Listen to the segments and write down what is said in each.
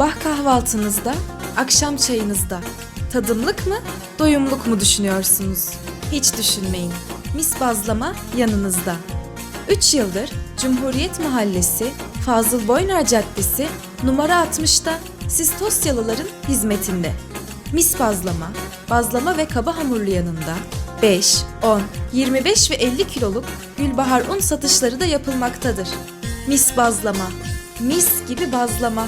Sabah kahvaltınızda, akşam çayınızda tadımlık mı, doyumluk mu düşünüyorsunuz? Hiç düşünmeyin. Mis bazlama yanınızda. 3 yıldır Cumhuriyet Mahallesi, Fazıl Boynar Caddesi, numara 60'ta siz Tosyalıların hizmetinde. Mis bazlama, bazlama ve kaba hamurlu yanında 5, 10, 25 ve 50 kiloluk Gülbahar un satışları da yapılmaktadır. Mis bazlama, mis gibi bazlama.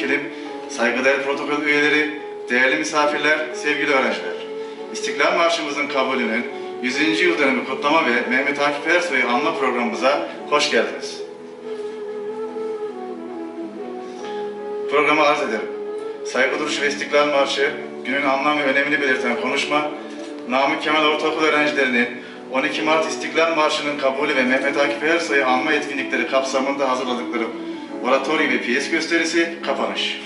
Belediye Başkan Vekilim, saygıdeğer protokol üyeleri, değerli misafirler, sevgili öğrenciler. İstiklal Marşımızın kabulünün 100. yıl dönümü kutlama ve Mehmet Akif Ersoy'u anma programımıza hoş geldiniz. Programı arz ederim. Saygı duruşu ve İstiklal Marşı, günün anlam ve önemini belirten konuşma, Namık Kemal Ortaokul öğrencilerinin 12 Mart İstiklal Marşı'nın kabulü ve Mehmet Akif Ersoy'u anma etkinlikleri kapsamında hazırladıkları oratori ve piyes gösterisi kapanış.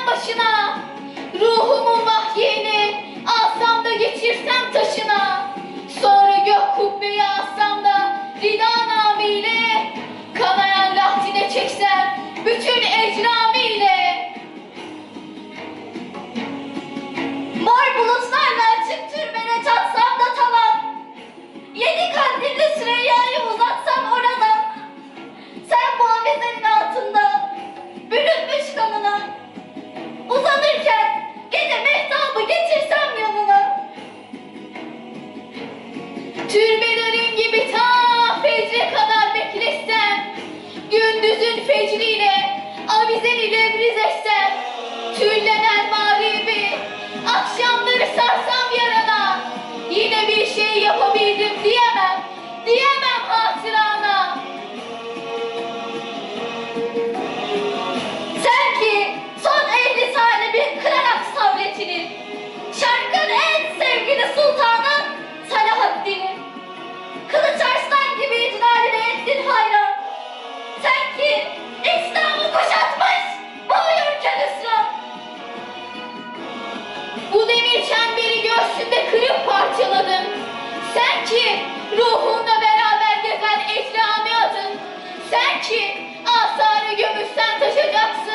Diksem başına. Ruhumun vahyini alsam da geçirsem taşına. Sonra gök kubbeyi alsam da rida namiyle. Kanayan lahdine çeksem bütün ecramiyle. Gündüzün fecriyle avizeni lebriz etsem. Tüllenen mağribi kırıp parçaladın. Sen ki ruhunla beraber gezen ekrami adın. Sen ki asarı gömüşsen taşacaksın.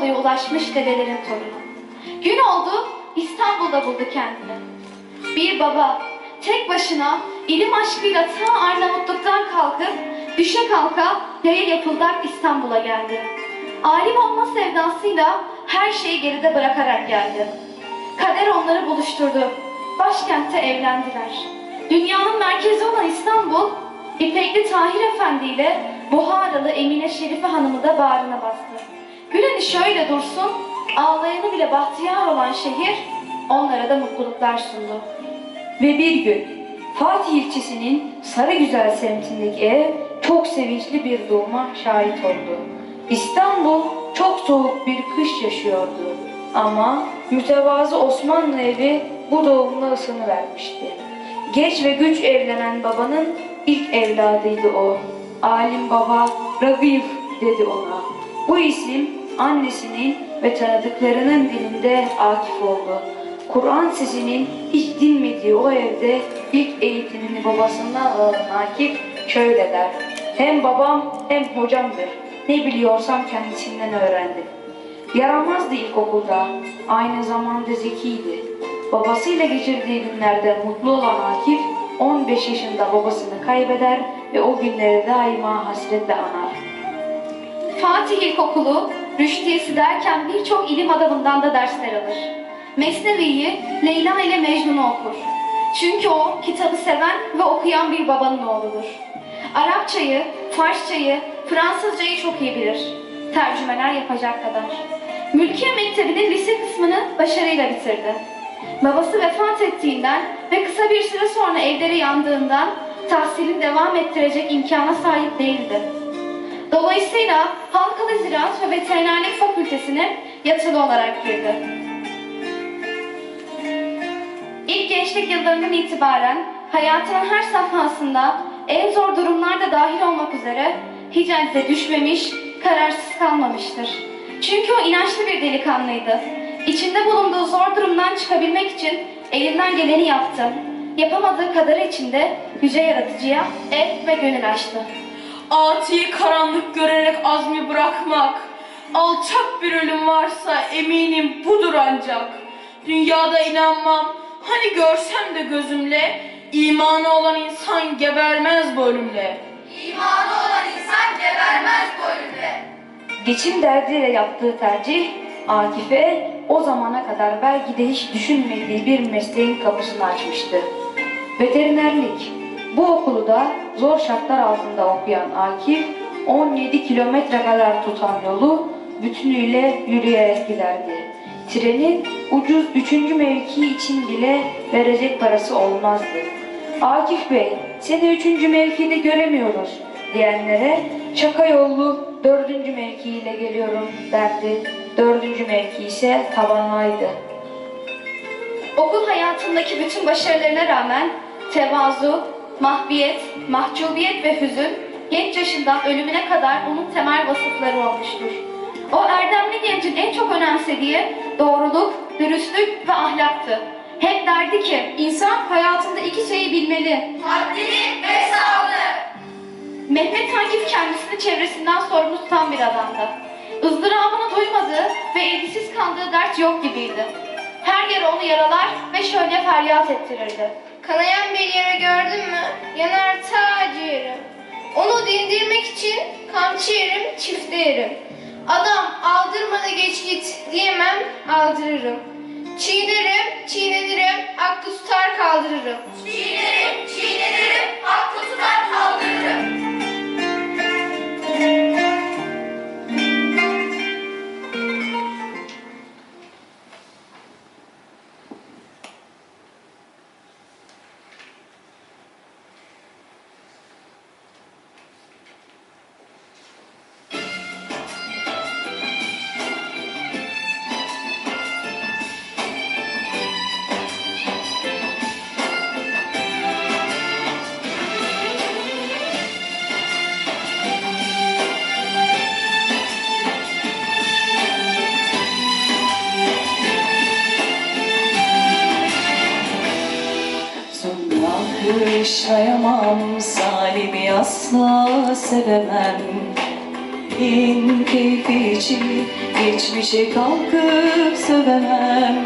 Anadolu'ya ulaşmış dedelerin torunu. Gün oldu İstanbul'da buldu kendini. Bir baba tek başına ilim aşkıyla ta Arnavutluk'tan kalkıp düşe kalka yaya yapıldak İstanbul'a geldi. Alim olma sevdasıyla her şeyi geride bırakarak geldi. Kader onları buluşturdu. Başkentte evlendiler. Dünyanın merkezi olan İstanbul, İpekli Tahir Efendi ile Buharalı Emine Şerife Hanım'ı da bağrına bastı. Güleni şöyle dursun, ağlayanı bile bahtiyar olan şehir onlara da mutluluklar sundu. Ve bir gün Fatih ilçesinin Sarıgüzel semtindeki ev çok sevinçli bir doğuma şahit oldu. İstanbul çok soğuk bir kış yaşıyordu. Ama mütevazı Osmanlı evi bu doğumla ısını vermişti. Geç ve güç evlenen babanın ilk evladıydı o. Alim baba Ragıf dedi ona. Bu isim annesinin ve tanıdıklarının dilinde akif oldu. Kur'an sesinin hiç dinmediği o evde ilk eğitimini babasından alan Akif şöyle der. Hem babam hem hocamdır. Ne biliyorsam kendisinden öğrendim. Yaramazdı ilkokulda. Aynı zamanda zekiydi. Babasıyla geçirdiği günlerde mutlu olan Akif 15 yaşında babasını kaybeder ve o günleri daima hasretle anar. Fatih İlkokulu, Rüştiyesi derken birçok ilim adamından da dersler alır. Mesnevi'yi Leyla ile Mecnun'u okur. Çünkü o kitabı seven ve okuyan bir babanın oğludur. Arapçayı, Farsçayı, Fransızcayı çok iyi bilir. Tercümeler yapacak kadar. Mülkiye Mektebi'nin lise kısmını başarıyla bitirdi. Babası vefat ettiğinden ve kısa bir süre sonra evleri yandığından tahsilini devam ettirecek imkana sahip değildi. Dolayısıyla Halkalı Ziraat ve Veterinerlik Fakültesine yatılı olarak girdi. İlk gençlik yıllarından itibaren hayatının her safhasında en zor durumlarda dahil olmak üzere hiç acize düşmemiş, kararsız kalmamıştır. Çünkü o inançlı bir delikanlıydı. İçinde bulunduğu zor durumdan çıkabilmek için elinden geleni yaptı. Yapamadığı kadarı içinde yüce yaratıcıya el ve gönül açtı. Atiyi karanlık görerek azmi bırakmak. Alçak bir ölüm varsa eminim budur ancak. Dünyada inanmam, hani görsem de gözümle, imanı olan insan gebermez bu ölümle. İmanı olan insan gebermez bu ölümle. Geçim derdiyle yaptığı tercih Akif'e o zamana kadar belki de hiç düşünmediği bir mesleğin kapısını açmıştı. Veterinerlik. Bu okulu da zor şartlar altında okuyan Akif 17 kilometre kadar tutan yolu bütünüyle yürüyerek giderdi. Trenin ucuz üçüncü mevki için bile verecek parası olmazdı. Akif Bey, seni üçüncü mevkide göremiyoruz diyenlere şaka yollu dördüncü mevkiyle geliyorum derdi. Dördüncü mevki ise tabanlaydı. Okul hayatındaki bütün başarılarına rağmen tevazu, mahviyet, mahcubiyet ve hüzün genç yaşından ölümüne kadar onun temel vasıfları olmuştur. O erdemli gencin en çok önemsediği doğruluk, dürüstlük ve ahlaktı. Hep derdi ki insan hayatında iki şeyi bilmeli. Haddini ve hesabını. Mehmet Akif kendisini çevresinden sorumlu tutan bir adamdı. Izdırabını duymadığı ve ilgisiz kaldığı dert yok gibiydi. Her yer onu yaralar ve şöyle feryat ettirirdi. Kanayan bir yere gördün mü? Yanar ta ciğerim. Onu dindirmek için kamçı yerim, çifte yerim. Adam aldırma da geç git diyemem, aldırırım. Çiğnerim, çiğnenirim, aklı tutar kaldırırım. Çiğnerim, çiğnenirim, aklı tutar kaldırırım. Asla sevemem. En keyfi için Geçmişe kalkıp sövemem.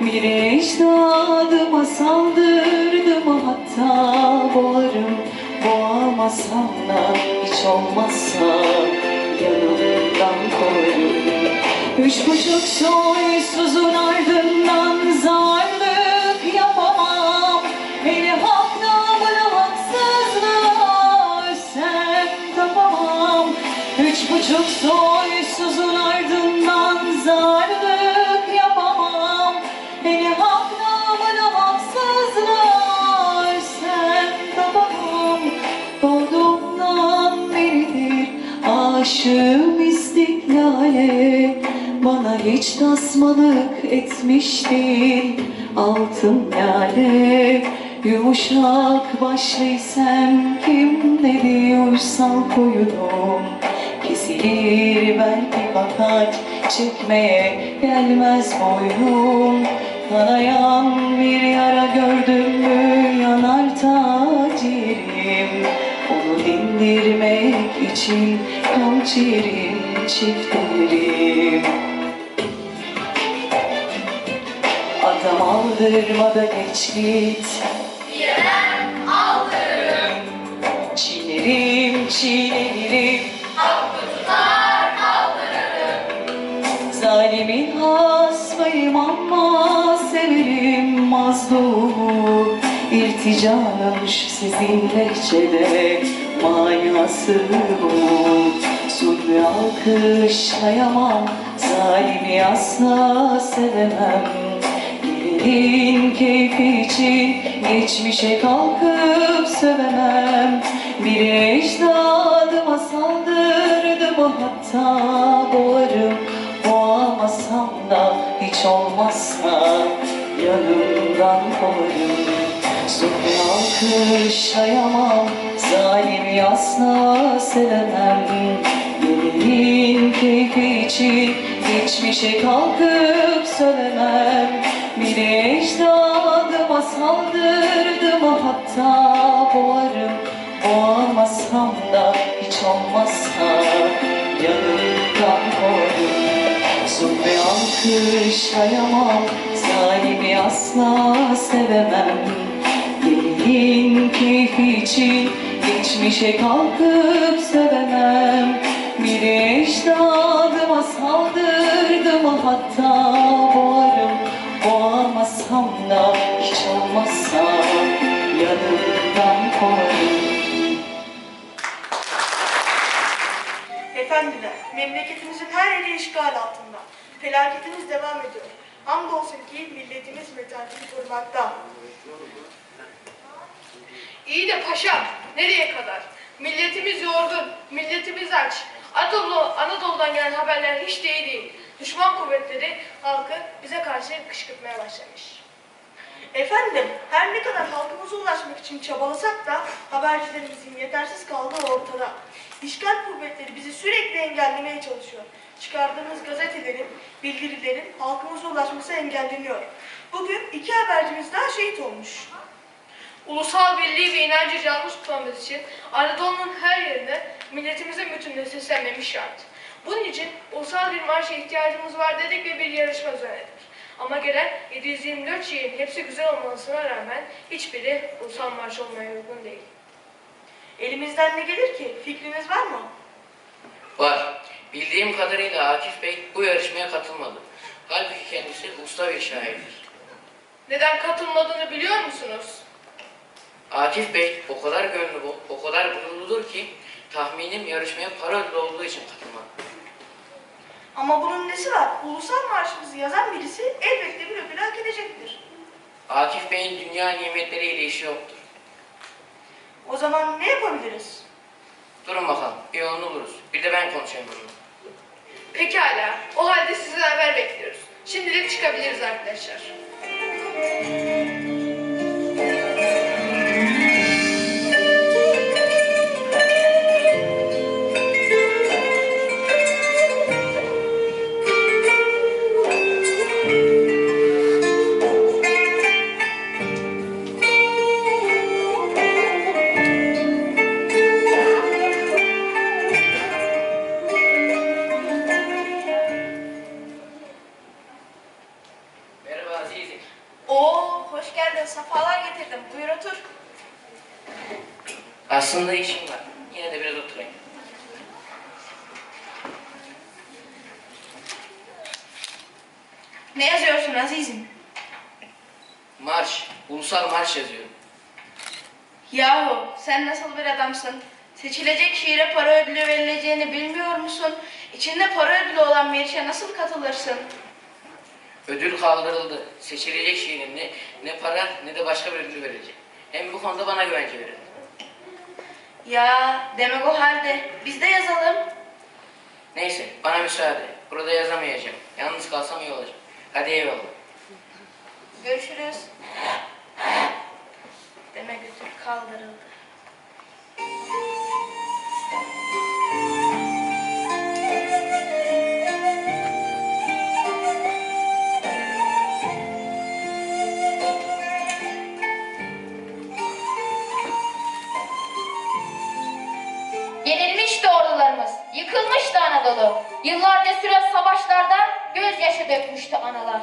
Bir ecdadıma saldırdım hatta boğarım Boğamasam da hiç olmazsa yanımdan koyarım. Üç buçuk soysuzun ardından Bana hiç tasmalık etmiş değil altın lale Yumuşak başlıysam kim dedi uysal koyunum Kesilir belki fakat çekmeye gelmez boynum. Kanayan bir yara gördüm mü yanar tacirim. Onu dindirmek için kamçerim çiftlerim Adam aldırmada geç git. Çiğnerim, çiğnenirim. Zalimin hasmıyım ama severim mazlumu. İrticamış sizin lehçede manası bu Zulmü alkışlayamam, zalimi asla sevemem. Gelin keyfi için geçmişe kalkıp sövemem Bir ecdadıma saldırdım hatta boğarım. Boğamasam da hiç olmazsa yanımdan kovarım. Zulmü alkışlayamam, zalimi asla sevemem Gelin keyfi için geçmişe kalkıp söylemem. Bir ecdadıma saldırdım hatta boğarım. Boğamasam da hiç olmazsa yanımdan kovarım Zulmü alkışlayamam, zalimi asla sevemem. Gelin keyfi için geçmişe kalkıp sevemem Bir memleketimizin her yeri işgal altında. Felaketimiz devam ediyor. Hamdolsun ki milletimiz metaneti korumakta. İyi de paşam, nereye kadar? Milletimiz yorgun, milletimiz aç. Anadolu, Anadolu'dan gelen haberler hiç de iyi değil. Düşman kuvvetleri halkı bize karşı kışkırtmaya başlamış. Efendim, her ne kadar halkımıza ulaşmak için çabalasak da habercilerimizin yetersiz kaldığı ortada. İşgal kuvvetleri bizi sürekli engellemeye çalışıyor. Çıkardığımız gazetelerin, bildirilerin halkımıza ulaşması engelleniyor. Bugün iki habercimiz daha şehit olmuş. Ulusal birliği ve inancı canlı tutmamız için Anadolu'nun her yerine milletimizin bütününe seslenmemiz şart. Bunun için ulusal bir marşa ihtiyacımız var dedik ve bir yarışma düzenledik. Ama gelen 724 şiirin hepsi güzel olmasına rağmen hiçbiri ulusal marş olmaya uygun değil. Elimizden ne gelir ki? Fikriniz var mı? Var. Bildiğim kadarıyla Akif Bey bu yarışmaya katılmadı. Halbuki kendisi usta bir şairdir. Neden katılmadığını biliyor musunuz? Akif Bey o kadar gönlü bol, o kadar gururludur ki tahminim yarışmaya para ödülü olduğu için katılmadı. Ama bunun nesi var? Ulusal marşımızı yazan birisi elbette bir ödül hak edecektir. Akif Bey'in dünya nimetleriyle işi yoktur. O zaman ne yapabiliriz? Durun bakalım, bir yolunu buluruz. Bir de ben konuşayım onunla. Pekala, o halde sizden haber bekliyoruz. Şimdilik çıkabiliriz arkadaşlar. Sen nasıl bir adamsın? Seçilecek şiire para ödülü verileceğini bilmiyor musun? İçinde para ödülü olan bir işe nasıl katılırsın? Ödül kaldırıldı. Seçilecek şiirin ne, ne para ne de başka bir ödül verecek. Hem bu konuda bana güvence verin. Ya demek o halde biz de yazalım. Neyse bana müsaade. Burada yazamayacağım. Yalnız kalsam iyi olacak. Hadi eyvallah. Görüşürüz. Demek ödül kaldırıldı. Yenilmişti ordularımız, yıkılmıştı Anadolu. Yıllarca süren savaşlarda gözyaşı dökmüştü analar.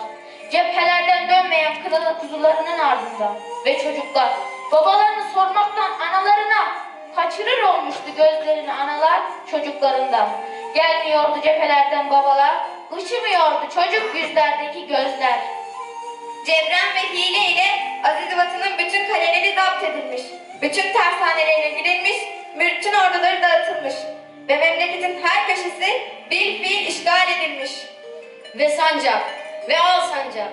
Cephelerden dönmeyen kınalı kuzularının ardından. Ve çocuklar babalarını sormaktan analarına kaçırır olmuştu gözlerini analar çocuklarından. Gelmiyordu cephelerden babalar, ışımıyordu çocuk yüzlerdeki gözler. Cebren ve hile ile Aziz Batı'nın bütün kaleleri zapt edilmiş. Bütün tersanelerine girilmiş, bütün orduları dağıtılmış. Ve memleketin her köşesi bir fiil işgal edilmiş. Ve sancak, ve al sancak.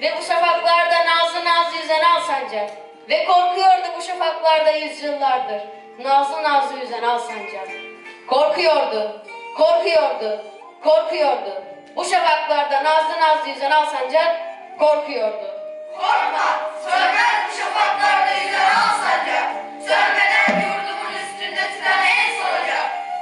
Ve bu şafaklarda nazlı nazlı yüzen al sancak. Ve korkuyordu bu şafaklarda yüzyıllardır. Nazlı nazlı yüzen al sancak. Korkuyordu, korkuyordu, korkuyordu. Bu şafaklarda nazlı nazlı yüzen al sancak korkuyordu. Korkma, sönmez bu şafaklarda yüzen al sancak. Sönmeden en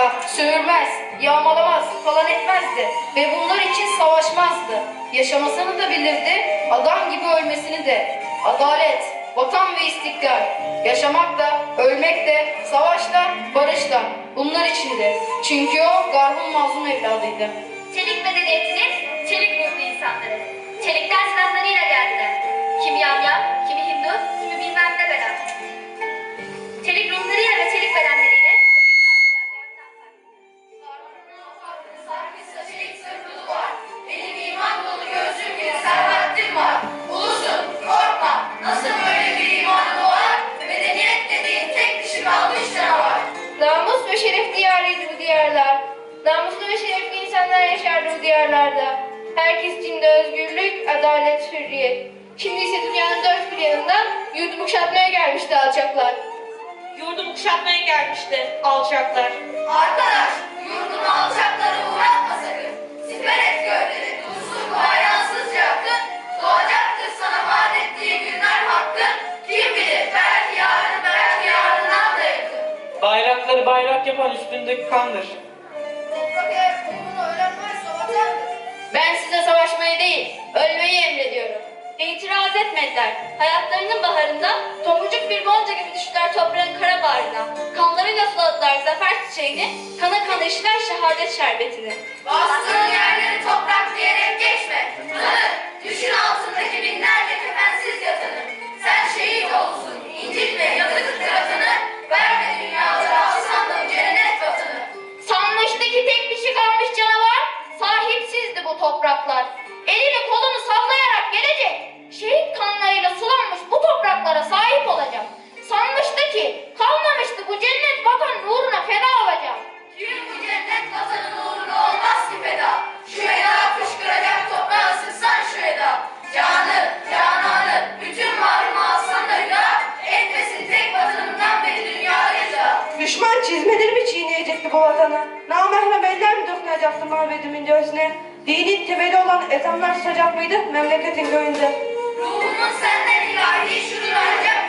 daha. Söğürmez, yağmalamaz falan etmezdi. Ve bunlar için savaşmazdı. Yaşamasını da bilirdi, adam gibi ölmesini de. Adalet, vatan ve istiklal. Yaşamak da, ölmek de, savaşta, barışta. Bunlar içindir. Çünkü o garhun mazlum evladıydı. Çelik medeniyetinin çelik ruhlu insanları. Çelikten silahlarıyla geldiler. Kimi yamyam, kimi hindu, kimi bilmem ne. Çelik ruhlarıyla ve çelik diyarlarda. Herkes için de özgürlük, adalet, hürriyet. Şimdi ise dünyanın dört bir yanından yurdumu kuşatmaya gelmişti alçaklar. Yurdumu kuşatmaya gelmişti alçaklar. Arkadaş, yurdunu alçaklara uğratma sakın. Siper et gövdeni, dursun bu ayansızca akın. Doğacaktır sana vaat ettiği günler hakkın. Kim bilir, belki yarın, belki yarından da yakın. Bayrakları bayrak yapan üstündeki kandır. Ben size savaşmayı değil, ölmeyi emrediyorum. İtiraz etmediler. Hayatlarının baharında tomurcuk bir gonca gibi düştüler toprağın kara bağrına. Kanlarıyla suladılar zafer çiçeğini, kana kana içtiler şehadet şerbetini. Bastığın yerleri toprak diyerek geçme. Tanı, topraklar. Elini kolunu sallayarak gelecek, şehit kanlarıyla sulanmış bu topraklara sahip olacak. Sanmıştı ki kalmamıştı bu cennet vatan uğruna feda olacak. Tüm bu cennet vatanın uğruna olmaz ki feda. Şu eda fışkıracak toprağı sıksan şu eda. Canı, cananı, bütün varımı alsan da hüda. Etmesin tek vatanından beni dünyaya da. Düşman çizmelerimi çiğneyecekti bu vatanı. Namahrem eller mi dokunacaktı mabedimin göğsüne? Dinin temeli olan ezanlar sıcak mıydı memleketin göğünde? Ruhumun senden ilahi şuur ancak